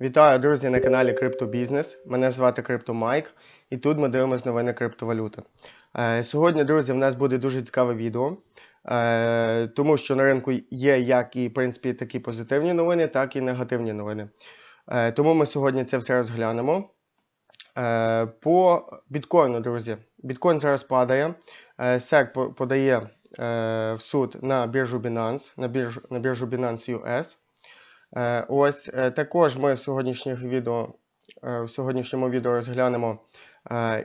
Вітаю, друзі, на каналі Криптобізнес. Мене звати CryptoMike, і тут ми дивимося новини криптовалюти. Е, Сьогодні, друзі, в нас буде дуже цікаве відео, е, тому що на ринку є як і в принципі такі позитивні новини, так і негативні новини. Е, Тому ми сьогодні це все розглянемо. По біткоїну, друзі, біткоін зараз падає. Е, SEC подає е, в суд на біржу Binance, на біржу Binance US. Е, Ось е, також ми в сьогоднішніх відео, е, в сьогоднішньому відео розглянемо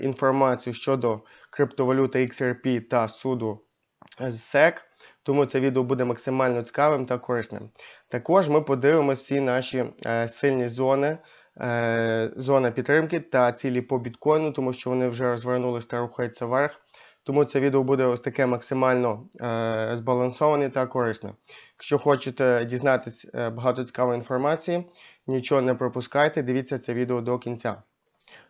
інформацію щодо криптовалюти XRP та суду SEC, тому це відео буде максимально цікавим та корисним. Також ми подивимося всі наші сильні зони, зона підтримки та цілі по біткоїну, тому що вони вже розвернулися та рухаються вверх. Тому це відео буде ось таке максимально е, збалансоване та корисне. Якщо хочете дізнатись е, багато цікавої інформації, нічого не пропускайте, дивіться це відео до кінця.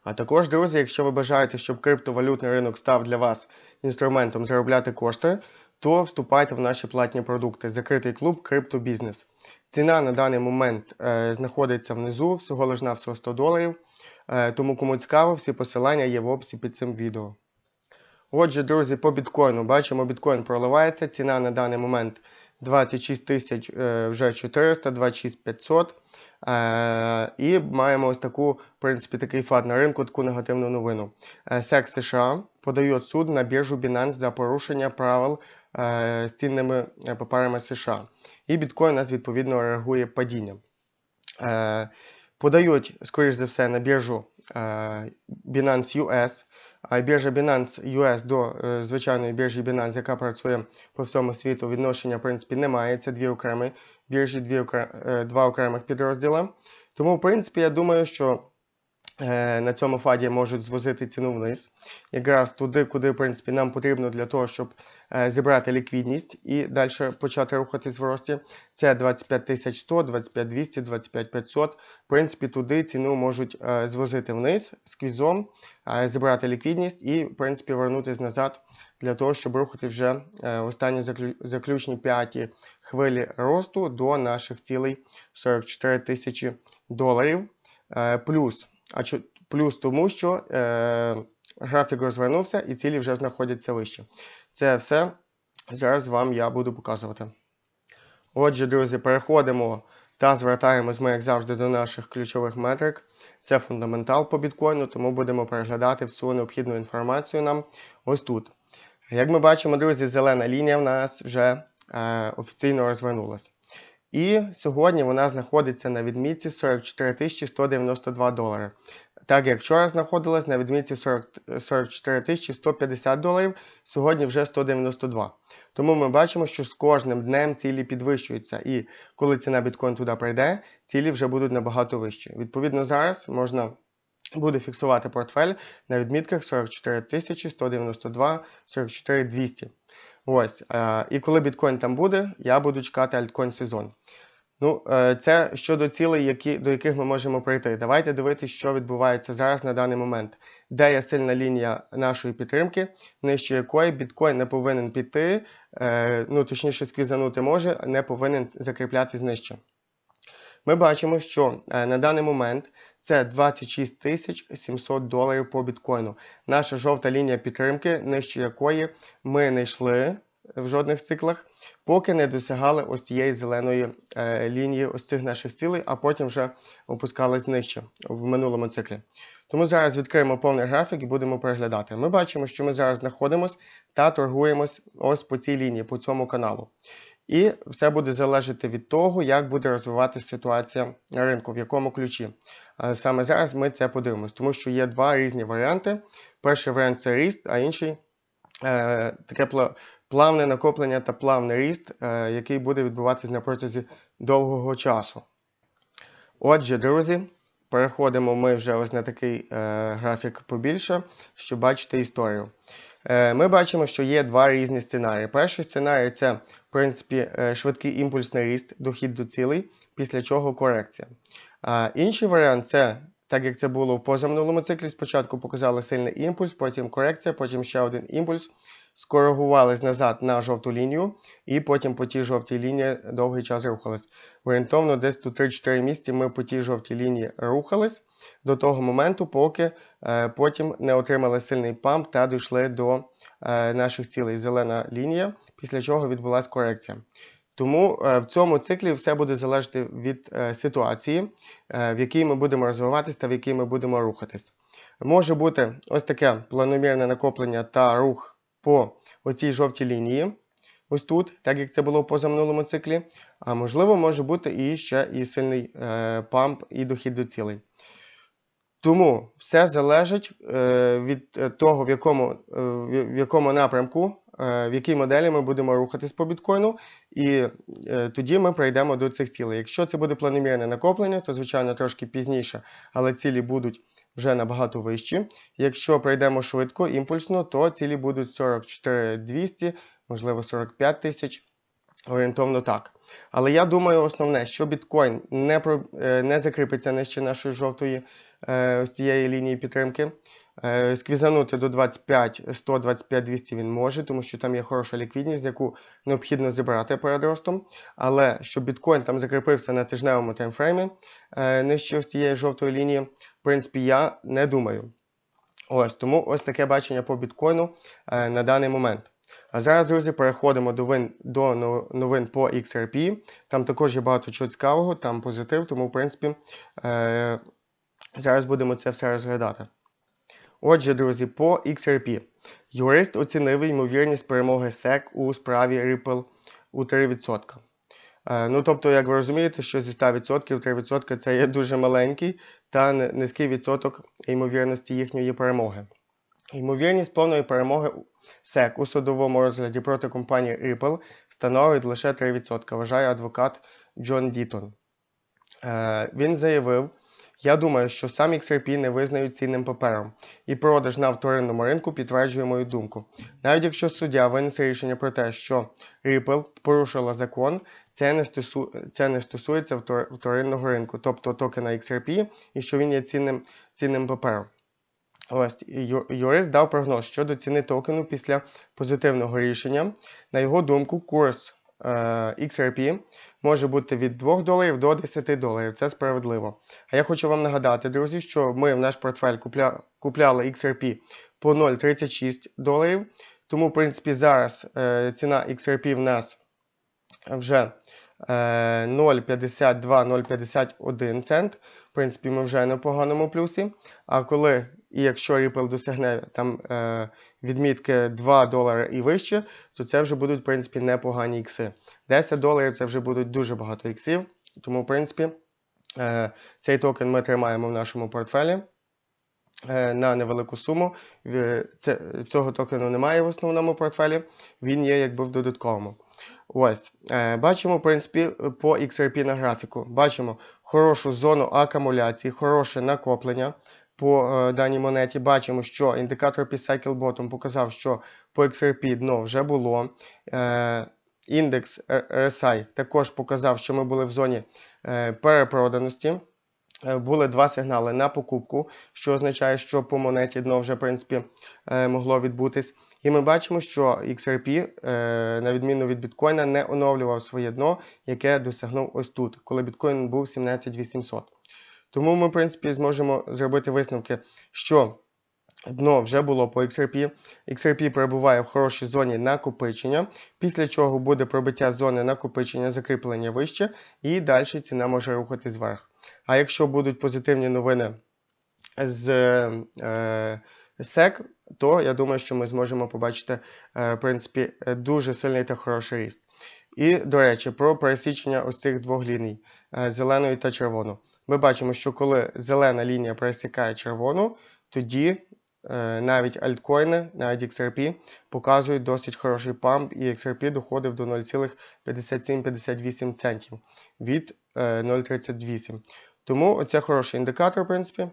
А також, друзі, якщо ви бажаєте, щоб криптовалютний ринок став для вас інструментом заробляти кошти, то вступайте в наші платні продукти. Закритий клуб Криптобізнес. Ціна на даний момент е, знаходиться внизу, всього лиш на всього 100 доларів. Е, тому кому цікаво, всі посилання є в описі під цим відео. Отже, друзі, по біткоїну бачимо, біткоін проливається. Ціна на даний момент 26 тисяч е, вже 400, 26 500. Е, і маємо ось таку, в принципі, такий фат на ринку, таку негативну новину. Е, SEC США подає суд на біржу Binance за порушення правил е, з цінними паперами США. І біткоін нас відповідно реагує падінням. Подають, скоріш за все, на біржу Binance US. Біржа Binance US до е, звичайної біржі Binance, яка працює по всьому світу, відношення в принципі немає. Це дві окремі біржі, дві окре- е, два окремих підрозділи. Тому, в принципі, я думаю, що на цьому фаді можуть звозити ціну вниз, якраз туди, куди в принципі, нам потрібно для того, щоб е, зібрати ліквідність і далі почати рухатись в рості. Це 25 100, 25 200, 25 500. В принципі, туди ціну можуть е, звозити вниз сквізом, е, зібрати ліквідність і, в принципі, вернутися назад для того, щоб рухати вже е, останні заклю- заключні п'яті хвилі росту до наших цілей 44 тисячі доларів. Е, Плюс, а плюс тому, що е, графік розвернувся і цілі вже знаходяться вище. Це все зараз вам я буду показувати. Отже, друзі, переходимо та звертаємось ми, як завжди, до наших ключових метрик. Це фундаментал по біткоїну, тому будемо переглядати всю необхідну інформацію нам ось тут. Як ми бачимо, друзі, зелена лінія в нас вже е, офіційно розвернулася. І сьогодні вона знаходиться на відмітці 44 192 долари. Так як вчора знаходилась на відмітці 40, 44 150 доларів, сьогодні вже 192. Тому ми бачимо, що з кожним днем цілі підвищуються. І коли ціна біткоін туди прийде, цілі вже будуть набагато вищі. Відповідно, зараз можна буде фіксувати портфель на відмітках 44 192, 44 200. Ось. Е, і коли біткоін там буде, я буду чекати альткоін сезон. Ну, е, це щодо цілей, які, до яких ми можемо прийти. Давайте дивитися, що відбувається зараз на даний момент, де є сильна лінія нашої підтримки, нижче якої біткоін не повинен піти, е, ну точніше сквізанути може, не повинен закріплятись нижче. Ми бачимо, що е, на даний момент це 26 тисяч 700 доларів по біткоїну. Наша жовта лінія підтримки, нижче якої ми не йшли в жодних циклах, поки не досягали ось цієї зеленої е, лінії ось цих наших цілей, а потім вже опускались нижче в минулому циклі. Тому зараз відкриємо повний графік і будемо переглядати. Ми бачимо, що ми зараз знаходимося та торгуємось ось по цій лінії, по цьому каналу. І все буде залежати від того, як буде розвиватися ситуація на ринку, в якому ключі. Саме зараз ми це подивимось, тому що є два різні варіанти. Перший варіант це ріст, а інший е, таке плавне накоплення та плавний ріст, е, який буде відбуватись на протязі довгого часу. Отже, друзі, переходимо ми вже ось на такий е, графік побільше, щоб бачити історію. Е, ми бачимо, що є два різні сценарії. Перший сценарій це, в принципі, е, швидкий імпульсний ріст, дохід до цілей, після чого корекція. Інший варіант це, так як це було в позаминулому циклі, спочатку показали сильний імпульс, потім корекція, потім ще один імпульс, скоригувались назад на жовту лінію, і потім по тій жовтій лінії довгий час рухались. Орієнтовно десь тут 3-4 місяці ми по тій жовтій лінії рухались до того моменту, поки е, потім не отримали сильний памп та дійшли до е, наших цілей. Зелена лінія, після чого відбулася корекція. Тому е, в цьому циклі все буде залежати від е, ситуації, е, в якій ми будемо розвиватись та в якій ми будемо рухатись. Може бути ось таке планомірне накоплення та рух по оцій жовтій лінії, ось тут, так як це було в позаминулому циклі. А можливо, може бути і ще і сильний е, памп і дохід до цілей. Тому все залежить е, від того, в якому, е, в якому напрямку, е, в якій моделі ми будемо рухатись по біткоїну, і е, тоді ми прийдемо до цих цілей. Якщо це буде планомірне накоплення, то звичайно трошки пізніше, але цілі будуть вже набагато вищі. Якщо пройдемо швидко, імпульсно, то цілі будуть 44 200, можливо 45 тисяч. Орієнтовно так. Але я думаю, основне, що біткоін не про, е, не закріпиться нижче нашої жовтої е, ось цієї лінії підтримки. Е, Сквізанути до 25, 100, 25, 200 він може, тому що там є хороша ліквідність, яку необхідно зібрати перед ростом. Але щоб біткоін там закріпився на тижневому таймфреймі нижче ось цієї жовтої лінії, в принципі, я не думаю. Ось тому ось таке бачення по біткоїну е, на даний момент. А зараз, друзі, переходимо до новин, до новин по XRP. Там також є багато чого цікавого, там позитив, тому, в принципі, е, зараз будемо це все розглядати. Отже, друзі, по XRP. Юрист оцінив ймовірність перемоги SEC у справі Ripple у 3%. Е, ну, тобто, як ви розумієте, що зі 100% 3% це є дуже маленький та низький відсоток ймовірності їхньої перемоги. Ймовірність повної перемоги СЕК у судовому розгляді проти компанії Ripple становить лише 3%, вважає адвокат Джон Дітон. Е, він заявив, я думаю, що сам XRP не визнають цінним папером, і продаж на вторинному ринку підтверджує мою думку. Навіть якщо суддя винесе рішення про те, що Ripple порушила закон, це не, стосу... це не стосується втор... вторинного ринку, тобто токена XRP, і що він є цінним, цінним папером. Ось юрист дав прогноз щодо ціни токену після позитивного рішення. На його думку, курс е, XRP може бути від 2 доларів до 10 доларів. Це справедливо. А я хочу вам нагадати, друзі, що ми в наш портфель купля... купляли XRP по 0,36 доларів. Тому, в принципі, зараз е, ціна XRP в нас вже е, 0,52-0,51 цент. В принципі, ми вже на поганому плюсі. А коли і якщо Ripple досягне там е, відмітки 2 долари і вище, то це вже будуть, в принципі, непогані ікси. 10 доларів це вже будуть дуже багато іксів. Тому, в принципі, е, цей токен ми тримаємо в нашому портфелі е, на невелику суму. Це, цього токену немає в основному портфелі, він є якби в додатковому. Ось, е, бачимо, в принципі, по XRP на графіку. Бачимо хорошу зону акумуляції, хороше накоплення по е, даній монеті. Бачимо, що індикатор P-Cycle Bottom показав, що по XRP дно вже було. Е, індекс RSI також показав, що ми були в зоні перепроданості. Були два сигнали на покупку, що означає, що по монеті дно вже в принципі могло відбутись. І ми бачимо, що XRP, е, на відміну від біткоїна, не оновлював своє дно, яке досягнув ось тут, коли біткоін був 17800. Тому ми, в принципі, зможемо зробити висновки, що дно вже було по XRP. XRP перебуває в хорошій зоні накопичення, після чого буде пробиття зони накопичення, закріплення вище, і далі ціна може рухатись вверх. А якщо будуть позитивні новини з е, SEC, то я думаю, що ми зможемо побачити е, в принципі, е, дуже сильний та хороший ріст. І, до речі, про пересічення ось цих двох ліній е, зеленої та червону. Ми бачимо, що коли зелена лінія пересікає червону, тоді навіть альткоїни, навіть XRP показують досить хороший памп, і XRP доходив до 0,5758 центів від е, 0,38. Тому це хороший індикатор, в принципі,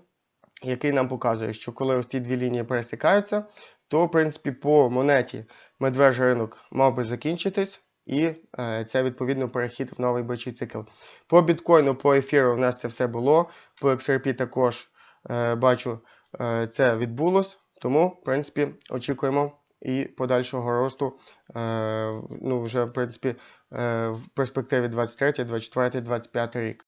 який нам показує, що коли ось ці дві лінії пересікаються, то, в принципі, по монеті медвежий ринок мав би закінчитись, і е, це відповідно перехід в новий бичий цикл. По біткоїну, по ефіру в нас це все було. По XRP також е, бачу, е, це відбулось. Тому, в принципі, очікуємо і подальшого росту ну, вже, в принципі, в перспективі 23, 24, 25 рік.